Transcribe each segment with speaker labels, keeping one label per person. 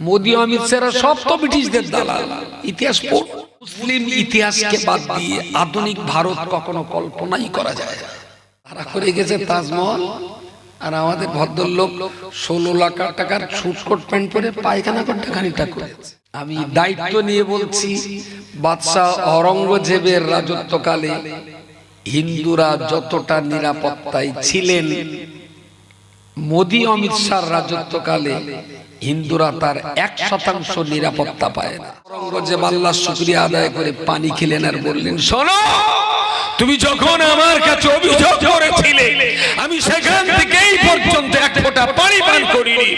Speaker 1: মোদী অমিত শাহরা সব তো ব্রিটিশদের দালাল। ইতিহাস পড়। মুসলিম ইতিহাসকে বাদ দিয়ে আধুনিক ভারত কখনো কল্পনাই করা যায় না। তারা করে গেছে তাজমহল। আর আমাদের ভদ্রলোক ষোলো লাখ টাকার ছুটকোট প্যান্ট পরে পায়খানা করতে খানিকটা করেছে আমি দায়িত্ব নিয়ে বলছি বাদশাহ অরঙ্গজেবের রাজত্বকালে হিন্দুরা যতটা নিরাপত্তায় ছিলেন। মোদী অমিত শাহর রাজত্বকালে হিন্দুরা তার এক শতাংশ নিরাপত্তা পায় না। অরঙ্গজেব আল্লাহ শুক্রিয়া আদায় করে পানি খেলেন আর বললেন, শোনো, তুমি যখন আমার কাছে অভিযোগ করেছিলে, আমি সেখান থেকেই পর্যন্ত এক ফোঁটা পানি পান করিনি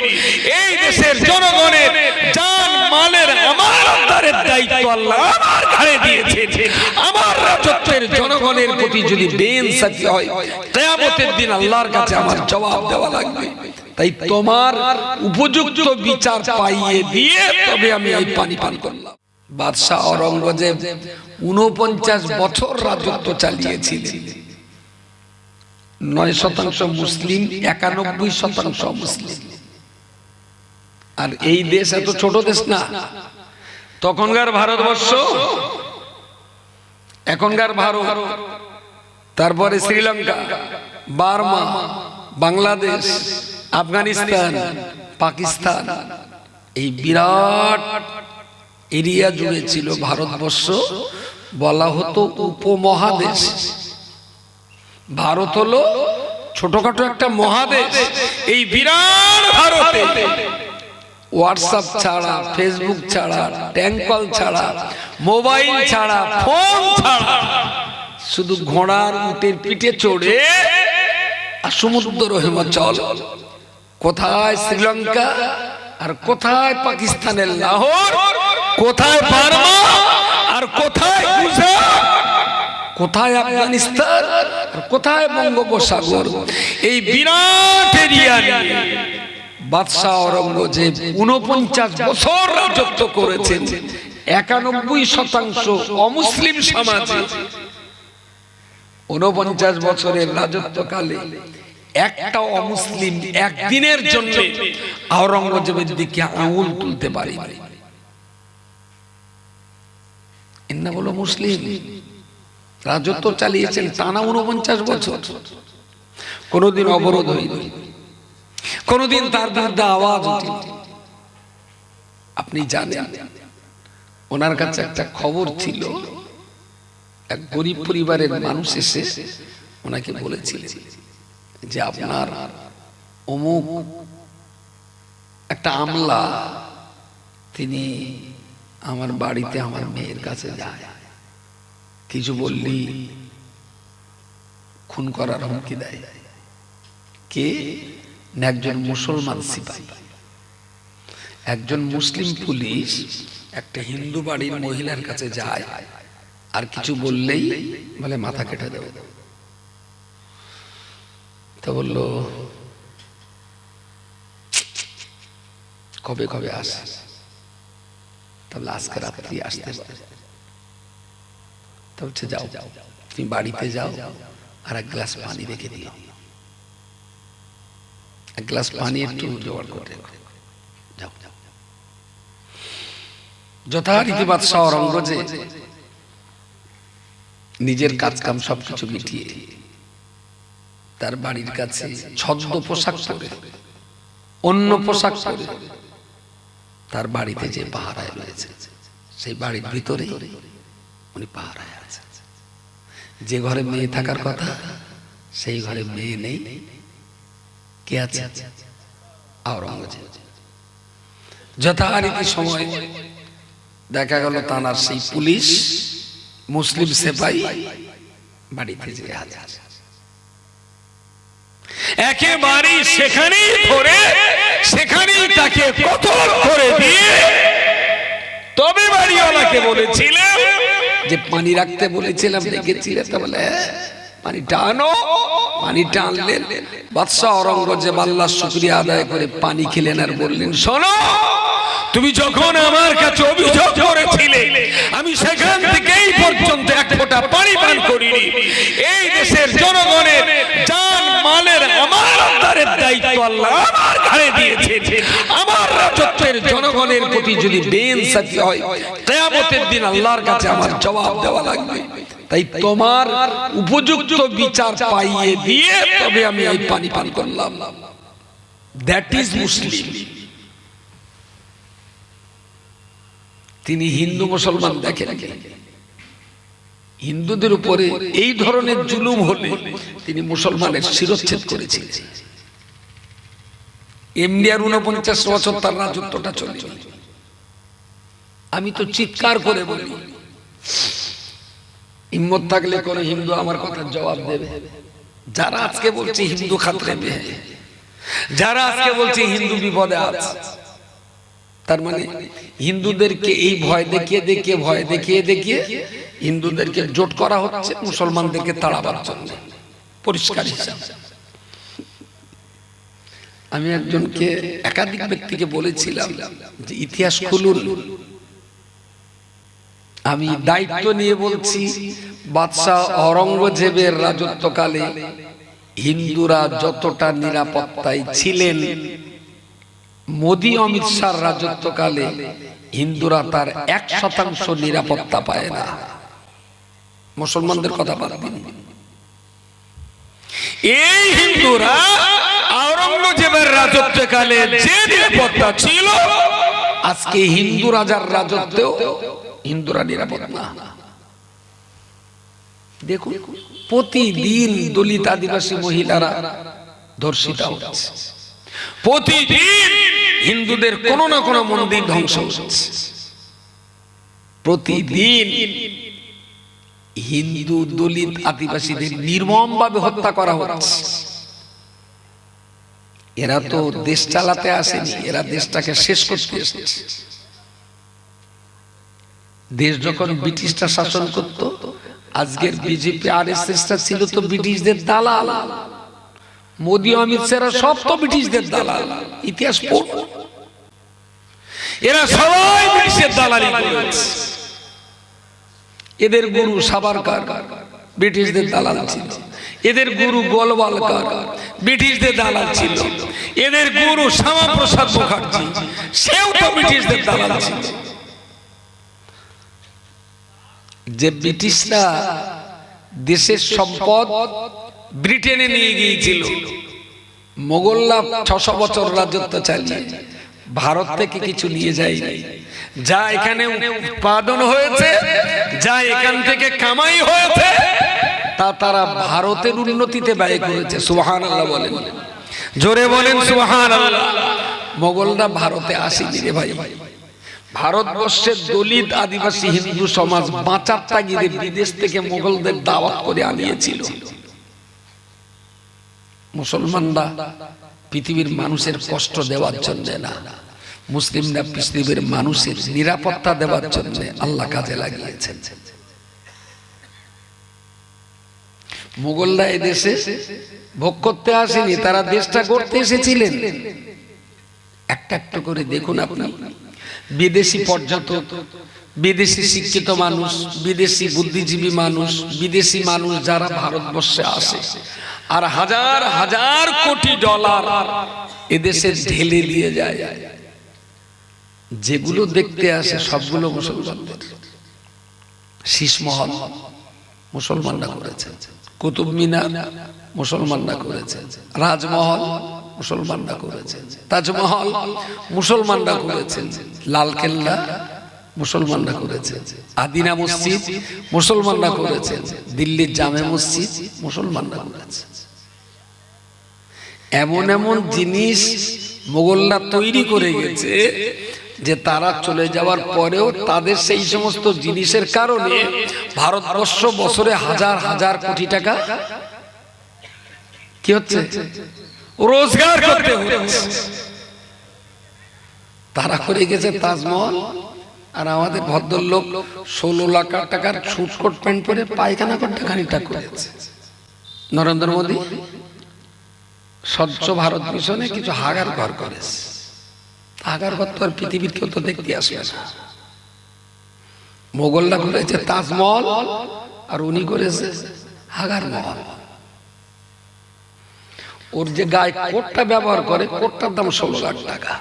Speaker 1: এই দেশের জনগণের জান মালের আমার আন্দারের দায়িত্ব আল্লাহ আমার ঘাড়ে দিয়েছেন আমার রাজত্বের জনগণের প্রতি যদি বেইনসাফি হয়, কিয়ামতের দিন আল্লাহর কাছে আমার জবাব দেওয়া লাগবে। তাই তোমার উপযুক্ত বিচার পাইয়ে দিয়ে তবে আমি এই পানি পান করলাম। বাদশাহ অরঙ্গজেব উনপঞ্চাশ বছর রাজত্ব চালিয়েছিলেন। নয় শতাংশ মুসলিম, একানব্বই শতাংশ মুসলিম। আর এই দেশ এত ছোট দেশ না। তখনকার ভারতবর্ষ এখনকার ভারত, তারপরে শ্রীলঙ্কা, বার্মা, বাংলাদেশ, আফগানিস্তান, পাকিস্তান, এই বিরাট এরিয়া জুড়ে ছিল ভারতবর্ষ। বলা হতো উপমহাদেশ। ভারত হলো ছোটখাটো একটা মহাদেশ। এই বিরাট ভারতে হোয়াটসঅ্যাপ ছাড়া ফেসবুক ছাড়া ট্যাঙ্কল ছাড়া মোবাইল ছাড়া ফোন ছাড়া। শুধু ঘোড়ার উটের পিঠে চড়ে আর সমুদ্র হিমাচল। কোথায় শ্রীলঙ্কা আর কোথায় পাকিস্তানের লাহোর? কোথায় বার্মা আর কোথায় গুজরাট? কোথায় আফগানিস্তান আর কোথায় বঙ্গোপসাগর? এই বিরাট এরিয়া বাদশাহ অরঙ্গজেব উনপঞ্চাশ বছর রাজত্ব করেছেন। একানব্বই শতাংশ অমুসলিম সমাজে। উনপঞ্চাশ বছরের রাজত্বকালে একটা অমুসলিম একদিনের জন্য আওরঙ্গজেবের দিকে আঙুল তুলতে পারি এন্না বলো মুসলিম রাজত্ব চালিয়েছেন টানা উনপঞ্চাশ বছর। কোনদিন অবরোধ হয়নি। কোনদিন তার বিরুদ্ধে আওয়াজ উঠেনি আপনি জানেন, ওনার কাছে একটা খবর ছিল। এক গরিব পরিবারের মানুষ এসে ওনাকে বলেছিলেন যে আপনার অমুক একটা আমলা, তিনি আমার বাড়িতে আমার মেয়ের কাছে যায়। কিছু বললি, খুন করার হুমকি দেয়। কে? একজন মুসলমান সিপাহী। একজন মুসলিম পুলিশ একটা হিন্দু বাড়ির মহিলার কাছে যায় আর কিছু বললেই বলে মাথা কেটে দেবে। তো বলল কবে কবে আসে? তাহলে আজকে রাত্রি আসতে তা বলছে যাও তুমি বাড়িতে যাও আর এক গ্লাস পানি রেখে দিও। এক গ্লাস পানি একটু জোগাড় করে রেখো। যাও যাও যথারীতি বাদশাহ অরঙ্গজেব নিজের কাজ কাম সবকিছু মিটিয়ে তার বাড়ির কাছে ছদ্ম পোশাক পরে অন্য পোশাক পরে তার বাড়িতে যে পাহারায় রয়েছে সেই বাড়ির ভিতরে উনি পাহারায় আছে। যে ঘরে মেয়ে থাকার কথা সেই ঘরে মেয়ে নেই। কে আছে? আওরঙ্গজেব। যথারীতি সময় দেখা গেল তানার সেই পুলিশ মুসলিম সেপাই বাড়িতে যে হাজার একেবারেই সেখানেই ধরে সেখানেই তাকে কতল করে দিয়ে তবে বাড়িওয়ালাকে বলেছিলেন যে পানি রাখতে বলেছিলাম দেখেছিলে তো বলে "হ্যাঁ, পানি টানো, পানি টানলেন। বাদশাহ অরঙ্গজেব আল্লাহ শুক্রিয়া আদায় করে পানি খেলেন আর বললেন, শোনো, তুমি যখন আমার কাছে অভিযোগ করেছিলে, আমি সেখান থেকেই পর্যন্ত এক ফোঁটা পানি পান করিনি। এই দেশের জনগণের জান মালের আমার আন্দারের দায়িত্ব আল্লাহ আমার ঘাড়ে দিয়েছে আমার রাজত্বের জনগণের প্রতি যদি বেইনসাফি হয়, কিয়ামতের দিন আল্লাহর কাছে আমার জবাব দেওয়া লাগবে। তাই তোমার উপযুক্ত বিচার পাইয়ে দিয়ে তবে আমি এই পানি পান করলাম। দ্যাট ইজ মুসলিম তিনি হিন্দু মুসলমান দেখেন। হিন্দুদের উপরে এই ধরনের জুলুম হলে তিনি মুসলমানের শিরচ্ছেদ করেছিলেন। এমনি আর উনপঞ্চাশ বছর তার রাজত্বটা চলে আমি তো চিৎকার করে বলি হিম্মত থাকলে কোন হিন্দু আমার কথার জবাব দেবে। যারা আজকে বলছে হিন্দু খাতরে যারা আজকে বলছে হিন্দু বিপদে আছে। তার মানে হিন্দুদেরকে এই ভয় দেখিয়ে দেখিয়ে, ভয় দেখিয়ে দেখিয়ে হিন্দুদেরকে জোট করা হচ্ছে, মুসলমানদেরকে তাড়াবার জন্য। পরিষ্কার হিসাব। আমি একজনকে একাধিক ব্যক্তিকে বলেছিলাম যে ইতিহাস খুলুন। আমি দায়িত্ব নিয়ে বলছি, বাদশাহ অরঙ্গজেবের রাজত্বকালে হিন্দুরা যতটা নিরাপত্তায় ছিলেন, মোদি অমিত শাহ রাজত্বকালে হিন্দুরা তার এক শতাংশ নিরাপত্তা পায় না। মুসলমানদের কথা দিন। এই হিন্দুরা আওরঙ্গজেবের রাজত্বকালে যে নিরাপত্তা ছিল, আজকে হিন্দু রাজার রাজত্বেও হিন্দুরা নিরাপদ না। দেখুন প্রতিদিন দলিত আদিবাসী মহিলারা ধর্ষিতা হচ্ছে। প্রতিদিন হিন্দুদের কোন না কোন মন্দির ধ্বংস হচ্ছে। প্রতিদিন হিন্দু দলিত আদিবাসীদের নির্মম ভাবে হত্যা করা হচ্ছে। এরা তো দেশ চালাতে আসেনি এরা দেশটাকে শেষ করতে এসেছে। দেশ যখন ব্রিটিশরা শাসন করত আজকের বিজেপি আর এস এসটা ছিল তো ব্রিটিশদের দালাল। মোদি অমিত শাহরা সব তো ব্রিটিশদের দালাল। ইতিহাস পড় এরা সবাই ব্রিটিশের দালালি করেছে। এদের গুরু সাবারকার ব্রিটিশদের দালাল ছিল। এদের গুরু গোলওয়ালকার ব্রিটিশদের দালাল ছিল। এদের গুরু শ্যামাপ্রসাদ মুখার্জি সেও তো ব্রিটিশদের দালাল ছিল। যে ব্রিটিশরা দেশের সম্পদ ব্রিটেনে নিয়ে গিয়েছিল। মোগলরা ছশো বছর রাজত্ব চালিয়ে ভারত থেকে কিছু নিয়ে যায় যা এখানে উৎপাদন হয়েছে, যা এখান থেকে কামাই হয়েছে, তা তারা ভারতের উন্নতিতে ব্যয় করেছে। সুহান আল্লাহ বলেন। জোরে বলেন সুহান আল্লাহ মোগলরা ভারতে আসেনি রে ভাই ভাই। ভারতবর্ষের দলিত আদিবাসী হিন্দু সমাজ বাঁচার তাগিদে বিদেশ থেকে মোগলদের দাওয়াত করে আনিয়েছিল। মুসলমানরা পৃথিবীর মানুষের কষ্ট দেওয়ার জন্য না, মুসলিমরা পৃথিবীর মানুষের নিরাপত্তা দেওয়ার জন্য আল্লাহ কাজে লাগিয়েছেন। মুঘলরা এদেশে ভোগ করতে আসেনি, তারা দেশটা করতে এসেছিলেন। একটা একটা করে দেখুন আপনি। বিদেশি পর্যটক বিদেশি শিক্ষিত মানুষ বিদেশি বুদ্ধিজীবী মানুষ বিদেশি মানুষ যারা ভারতবর্ষে আসে। আর হাজার হাজার কোটি ডলার এদেশে ঢেলে দিয়ে যায়। যেগুলো দেখতে আসে সবগুলো মুসলমানদের। শীষমহল মুসলমানরা করেছে। কুতুব মিনার মুসলমানরা করেছে। রাজমহল মুসলমানরা করেছেন। তাজমহল মুসলমানরা করেছেন। লালকেল্লা মুসলমানরা করেছে আদিনা মসজিদ মুসলমানরা করেছেন। দিল্লির জামে মসজিদ মুসলমানরা করেছে এমন এমন জিনিস মোগলরা তৈরি করে গেছে যে তারা চলে যাওয়ার পরেও তাদের সেই সমস্ত জিনিসের কারণে ভারতবর্ষ বছরে হাজার হাজার কোটি টাকা কি হচ্ছে? রোজগার করতে হচ্ছে। তারা করে গেছে তাজমহল। আর আমাদের ভদ্রলোক ষোলো লাখ টাকার ছুটকট প্যান্ট পরে পায়খানা করতে খানিকটা করেছে। নরেন্দ্র মোদী স্বচ্ছ ভারত মিশনে কিছু হাগার ঘর করেছে। হাগার ঘর তো আর পৃথিবীর কেউ তো দেখতে আসবে না। মোগলরা করেছে তাজমহল আর উনি করেছে হাগার মহল। ওর যে গায়ে কোটটা ব্যবহার করে, কোটটার দাম ষোলো লাখ টাকা।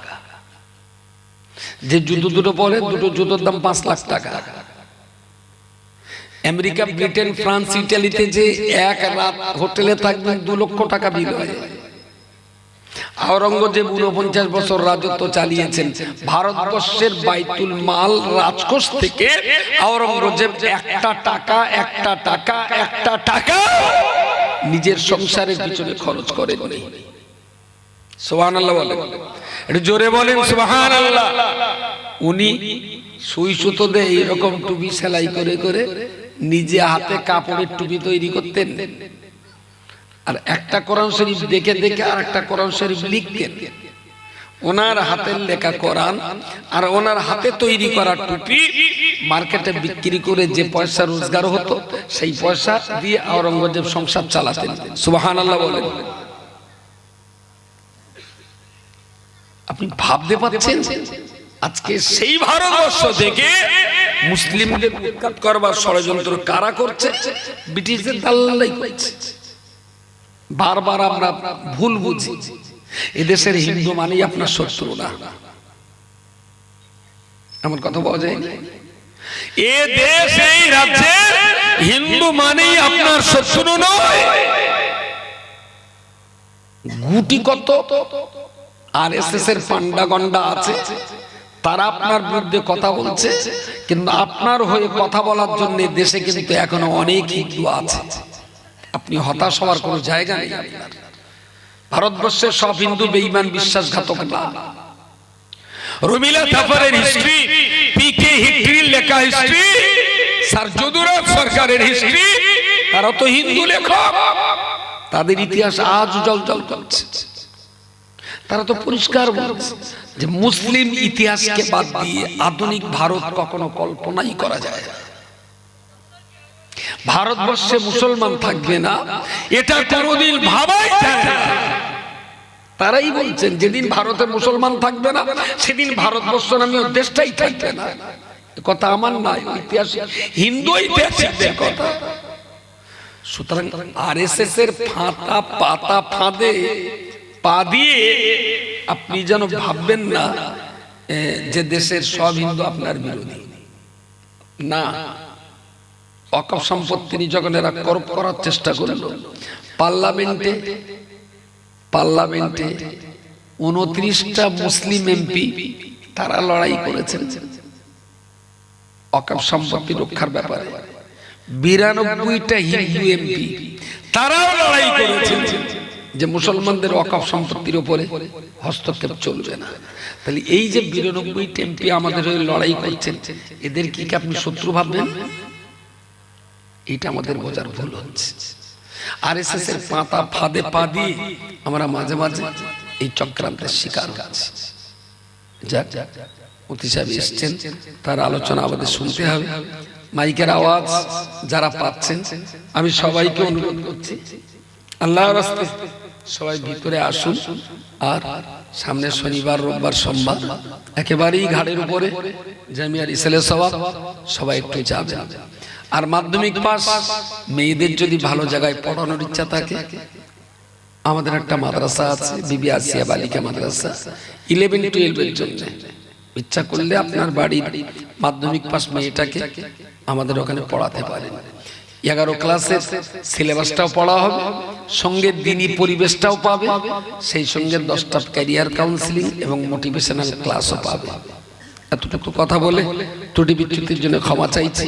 Speaker 1: যে জুতো দুটো পরে, দুটো জুতোর দাম পাঁচ লাখ টাকা। আমেরিকা, ব্রিটেন, ফ্রান্স, ইটালিতে যে এক রাত হোটেলে থাকবেন, দু লক্ষ টাকা বিল হয়। আওরঙ্গজেব উনপঞ্চাশ বছর রাজত্ব চালিয়েছেন। ভারতবর্ষের বাইতুল মাল রাজকোষ থেকে আওরঙ্গজেব একটা টাকা একটা টাকা একটা টাকা। নিজের সংসারের পিছনে খরচ করে সোহান আল্লাহ বলেন। একটু জোরে বলেন সোহান আল্লাহ উনি সুই সুতো দিয়ে এইরকম টুপি সেলাই করে করে নিজে হাতে কাপড়ের টুপি তৈরি করতেন। আর একটা কোরআন শরীফ দেখে দেখে আর একটা কোরআন শরীফ লিখতেন। ওনার হাতের লেখা কোরআন আর ওনার হাতে তৈরি করা টুপি মার্কেটে বিক্রি করে যে পয়সা রোজগার হতো, সেই পয়সা দিয়ে আওরঙ্গজেব সংসার চালাতেন। সুবাহান আল্লাহ বলেন। আপনি ভাবতে পারছেন? আজকে সেই ভারতবর্ষ থেকে মুসলিমদের উৎখাত করবার ষড়যন্ত্র কারা করছে? ব্রিটিশদের দাল্লাই করছে। বারবার আমরা ভুল বুঝি। এদেশের হিন্দু মানেই আপনার শত্রু না এমন কথা পাওয়া যায়? এ দেশ এই রাজ্যে হিন্দু মানেই আপনার শত্রু নয়। গুটি কত আর এস এস এর পান্ডা গন্ডা আছে। তারা আপনার বিরুদ্ধে কথা বলছে। কিন্তু আপনার হয়ে কথা বলার জন্য দেশে কিন্তু এখনও অনেক হিন্দু আছে। আপনি হতাশ হওয়ার কোনো জায়গা নেই আপনার। ভারতবর্ষের সব হিন্দু বেঈমান বিশ্বাসঘাতক না। রমিলা থাপারের হিস্ট্রি পিকে হিস্ট্রির লেখা হিস্ট্রি স্যার যদুরাজ সরকারের হিস্ট্রি তারা তো হিন্দু লেখক। তাদের ইতিহাস আজ জল জল করছে। তারা তো পরিষ্কার বলছে যে মুসলিম ইতিহাসকে বাদ দিয়ে আধুনিক ভারত কখনো কল্পনাই করা যায় না। ভারতবর্ষে মুসলমান থাকবে না এটা কোনোদিন ভাবাই যায় না। তারাই বলছেন যেদিন ভারতে মুসলমান থাকবে না সেদিন ভারতবর্ষ নামে দেশটাই থাকবে না। কথা আমার নয় ঐতিহাসিক। হিন্দু ঐতিহাসিকদের কথা। সুতরাং আর এস এস এর ফাঁতা পাতা ফাঁদে পা দিয়ে আপনি যেন ভাববেন না যে দেশের সব হিন্দু আপনার বিরোধী। না অকপ সম্পত্তি নিয়ে যখন এরা করপ করার চেষ্টা করল। পার্লামেন্টে পার্লামেন্টে উনত্রিশটা মুসলিম এমপি তারা লড়াই করেছেন। অকাপ সম্পত্তি রক্ষার ব্যাপারে। বিরানব্বইটা হিন্দু এমপি তারাও লড়াই করেছেন যে মুসলমানদের অকাপ সম্পত্তির উপরে হস্তক্ষেপ চলবে না। তাহলে এই যে বিরানব্বই এমপি আমাদের হয়ে লড়াই করছেন, এদের কি কি আপনি শত্রু ভাববেন? এটা আমাদের বোঝার ভুল হচ্ছে। আর এস এর পাতা ফাঁদে পা দিয়ে আমরা মাঝে মাঝে এই চক্রান্তের শিকার হচ্ছি। যাক অতি সাহেব এসছেন। তার আলোচনা আমাদের শুনতে হবে। মাইকের আওয়াজ যারা পাচ্ছেন আমি সবাইকে অনুরোধ করছি। আল্লাহর রাস্তে সবাই ভিতরে আসুন। আর সামনে শনিবার রোববার সোমবার একেবারেই ঘাড়ের উপরে জামিয়ার ইসলে সবাব সবাই একটু যাবে আর মাধ্যমিক পাস মেয়েদের যদি ভালো জায়গায় পড়ানোর ইচ্ছা থাকে। আমাদের একটা মাদ্রাসা আছে বিবি আসিয়া বালিকা মাদ্রাসা। ইলেভেন টুয়েলভের জন্য। ইচ্ছা করলে আপনার বাড়ির মাধ্যমিক পাস মেয়েটাকে আমাদের ওখানে পড়াতে পারেন। এগারো ক্লাসের সিলেবাসটাও পড়া হবে সঙ্গে দিনই পরিবেশটাও পাবে সেই সঙ্গে দশটা ক্যারিয়ার কাউন্সিলিং এবং মোটিভেশনাল ক্লাসও পাবে। এতটুকু কথা বলে ত্রুটি বিচ্যুতির জন্য ক্ষমা চাইছি।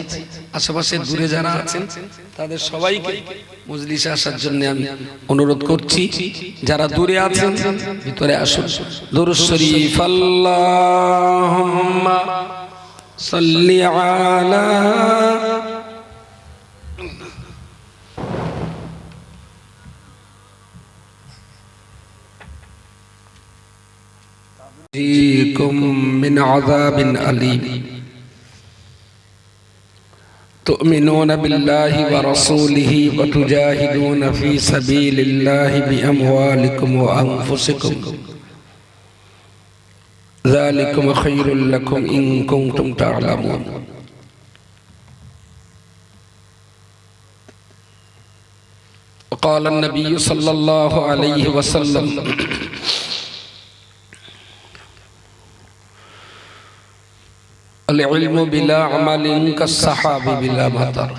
Speaker 1: আশেপাশে দূরে যারা আছেন, তাদের সবাইকে মজলিসে আসার জন্য আমি অনুরোধ করছি। যারা দূরে আছেন, ভিতরে আসুন। দরুদ শরীফ, আল্লাহুম্মা সাল্লি আলা فيكم من عذاب أليم. تؤمنون بالله ورسوله وتجاهدون في سبيل الله بأموالكم وأنفسكم. ذلكم خير لكم إن كنتم تعلمون. قال النبي صلى الله عليه وسلم العلم بلا عمل كالسحاب بلا مطر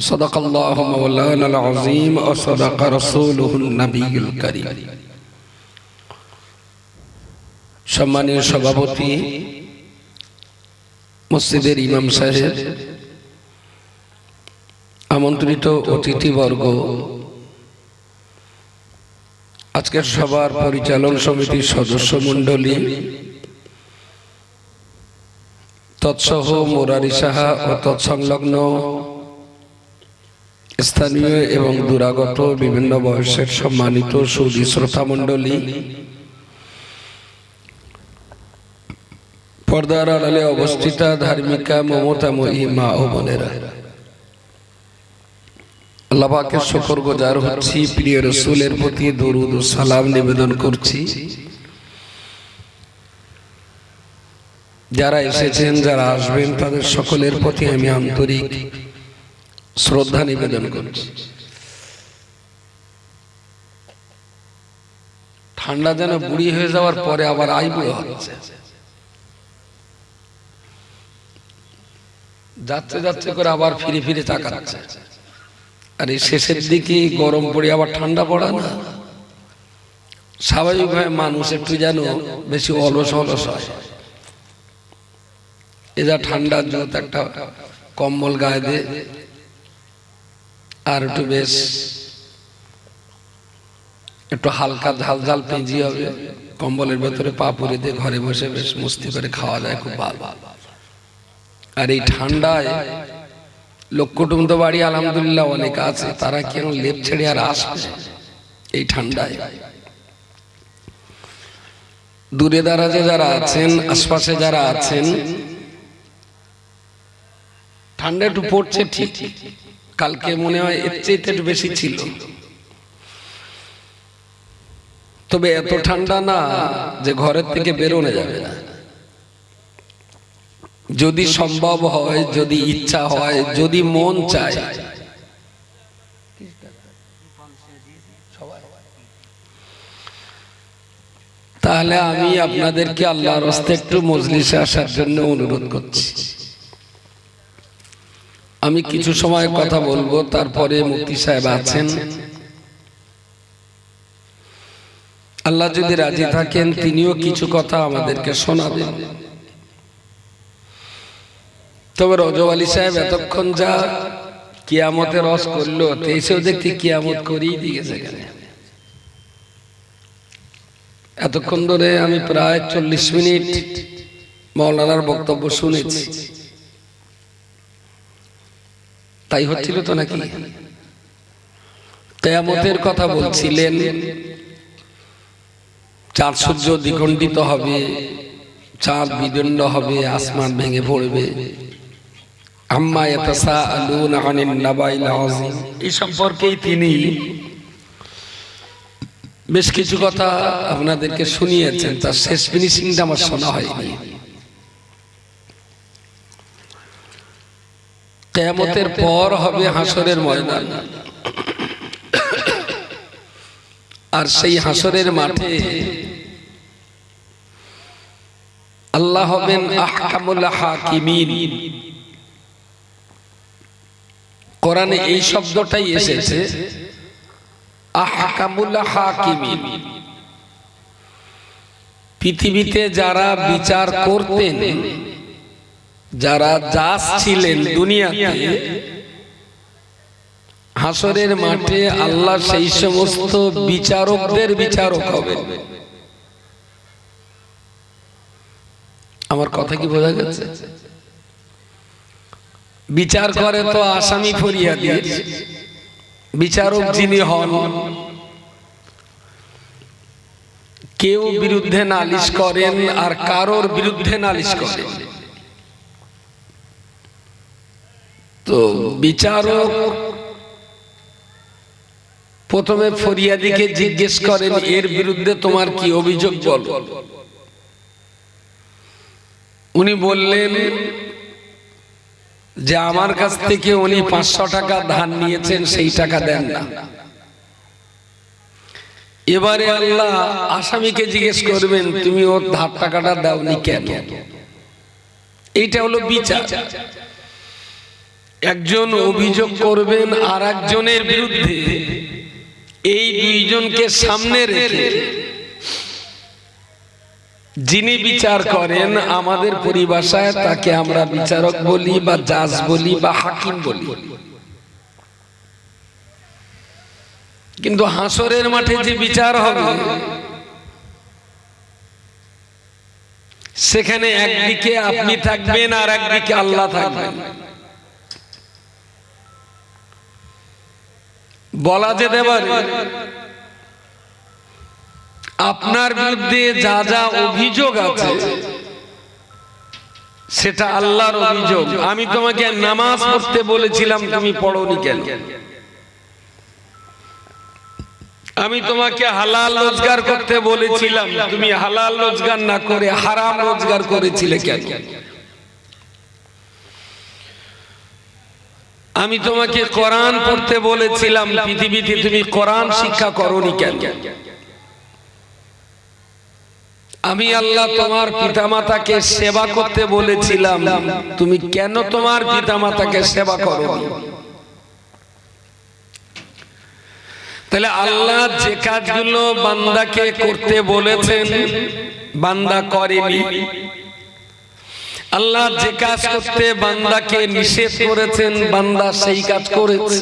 Speaker 1: صدق الله مولانا العظيم وصدق رسوله النبي الكريم সম্মানীয় সভাপতি মসজিদের ইমাম সাহেব আমন্ত্রিত অতিথিবর্গ আজকের সবার পরিচালন সমিতির সদস্য মণ্ডলী তৎসহ মোরারি সাহা ও তৎসংলগ্ন। স্থানীয় এবং দূরাগত বিভিন্ন বয়সের সম্মানিত সুদী শ্রোতা মণ্ডলী পর্দার আড়ালে অবস্থিতা ধার্মিকা মমতাময়ী মা ও বোনেরা। আল্লাহকে শকর গোজার হচ্ছি, প্রিয় রসুলের প্রতি দরুদ ও সালাম নিবেদন করছি। যারা এসেছেন, যারা আসবেন, তাদের সকলের প্রতি আমি আন্তরিক শ্রদ্ধা নিবেদন করছি। ঠান্ডা যেন বুড়ি হয়ে যাওয়ার পরে আবার আইবু হচ্ছে। যাচ্ছে যাচ্ছে করে আবার ফিরে ফিরে তাকাচ্ছে। আর এই শেষের দিকে গরম পড়ে আবার ঠান্ডা পড়া না? স্বাভাবিকভাবে মানুষ একটু যেন বেশি অলস অলস হয়। এ যা ঠান্ডার জন্য একটা কম্বল গায়ে দে। আর একটু বেশ, একটু হালকা ঝাল ঝাল পেঁজি হবে। কম্বলের ভেতরে পা পুরে দিয়ে ঘরে বসে বেশ মস্তি করে খাওয়া যায় খুব ভালো। আর এই ঠান্ডায় লোক কুটুম তো বাড়ি আলহামদুলিল্লাহ অনেক আছে, তারা কেন লেপ ছেড়ে আর আসবে এই ঠান্ডায়? দূরে দারাজে যারা আছেন, আশপাশে যারা আছেন ঠান্ডা একটু পড়ছে ঠিক। কালকে মনে হয় এর চেয়ে একটু বেশি ছিল। তবে এত ঠান্ডা না যে ঘরের থেকে বেরোনো যাবে না। যদি সম্ভব হয় যদি ইচ্ছা হয় যদি মন চায়। তাহলে আমি আপনাদেরকে আল্লাহর হস্তে একটু মজলিসে আসার জন্য অনুরোধ করছি। আমি কিছু সময় কথা বলব তারপরে মুক্তি সাহেব আছেন। আল্লাহ যদি রাজি থাকেন তিনিও কিছু কথা আমাদেরকে শোনাবেন। তবে রজব আলী সাহেব এতক্ষণ যা কিয়ামতের রস করল তেইশেও দেখতে কিয়ামত করেই দিয়েছে এতক্ষণ ধরে আমি প্রায় চল্লিশ মিনিট মৌলানার বক্তব্য শুনেছি। তাই হচ্ছিল তো নাকি? কেয়ামতের কথা বলছিলেন, চাঁদ সূর্য দ্বিখণ্ডিত হবে, চাঁদ বিদণ্ড হবে, আসমান ভেঙে পড়বে। আম্মা ইয়াতাসাআলুন আনিন নাবাইল আযীম। এই সম্পর্কেই তিনি বেশ কিছু কথা আপনাদেরকে শুনিয়েছেন, তার শেষ ফিনিশিংটা আমার শোনা হয়নি। কেয়ামতের পর হবে হাসরের ময়দান। আর সেই হাসরের মাঠে আল্লাহ হবেন আহকামুল হাকিমিন। কোরআনে এই শব্দটাই এসেছে, আহকামুল হাকিমিন। পৃথিবীতে যারা বিচার করতেন যারা জাস ছিলেন দুনিয়াতে, হাসরের মাঠে আল্লাহ সেই সমস্ত বিচারকদের বিচারক হবেন আমার কথা কি বোঝা গেছে? বিচার করে তো আসামি ফরিয়াদি, বিচারক যিনি হন, কেউ বিরুদ্ধে নালিশ করেন আর কারোর বিরুদ্ধে নালিশ করেন। তো বিচারক প্রথমে ফরিয়াদিকে জিজ্ঞেস করেন, এর বিরুদ্ধে তোমার কি অভিযোগ বল? উনি বললেন যে, আমার কাছ থেকে উনি পাঁচশো টাকা ধান নিয়েছেন, সেই টাকা দেন না। এবারে আল্লাহ আসামিকে জিজ্ঞেস করবেন, তুমি ওর ধার টাকাটা দাওনি কেন? এইটা হলো বিচার। একজন অভিযোগ করবেন আর একজনের বিরুদ্ধে এই দুইজনকে সামনে রেখে যিনি বিচার করেন আমাদের পরিভাষায় তাকে আমরা বিচারক বলি বা জাজ বলি বা হাকিম বলি। কিন্তু হাসরের মাঠে যে বিচার হবে, সেখানে একদিকে আপনি থাকবেন আর একদিকে আল্লাহ থাকবেন। বলা যেতে পারে। আপনার বিরুদ্ধে যা যা অভিযোগ আছে সেটা আল্লাহর অভিযোগ। আমি তোমাকে নামাজ পড়তে বলেছিলাম তুমি পড়োনি কেন? আমি তোমাকে হালাল রোজগার করতে বলেছিলাম। তুমি হালাল রোজগার না করে হারাম রোজগার করেছিলে কেন? আমি তোমাকে কোরআন পড়তে বলেছিলাম, পৃথিবীতে তুমি কোরআন শিক্ষা করনি কেন? আমি আল্লাহ তোমার পিতামাতাকে সেবা করতে বলেছিলাম, তুমি কেন তোমার পিতামাতাকে সেবা করো তাহলে আল্লাহ যে কাজগুলো বান্দাকে করতে বলেছেন, বান্দা করেনি। আল্লাহ যে কাজ করতে বান্দাকে নিষেধ করেছেন বান্দা সেই কাজ করেছে।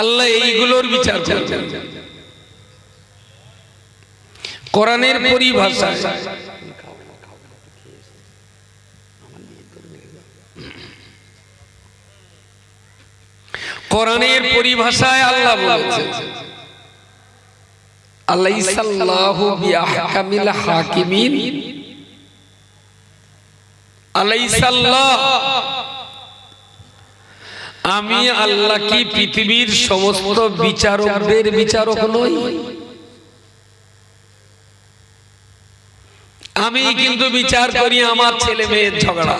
Speaker 1: আল্লাহ এইগুলোর বিচার করছেন। কোরআনের পরিভাষায় কোরআনের পরিভাষায় আল্লাহ আলাইসাল্লাহু বিআহকামিল হাকিমিন। আলাইসাল্লাহ আমি আল্লাহ কি পৃথিবীর সমস্ত বিচারকদের বিচারক নই? আমি কিন্তু বিচার করি আমার ছেলে মেয়ের ঝগড়া।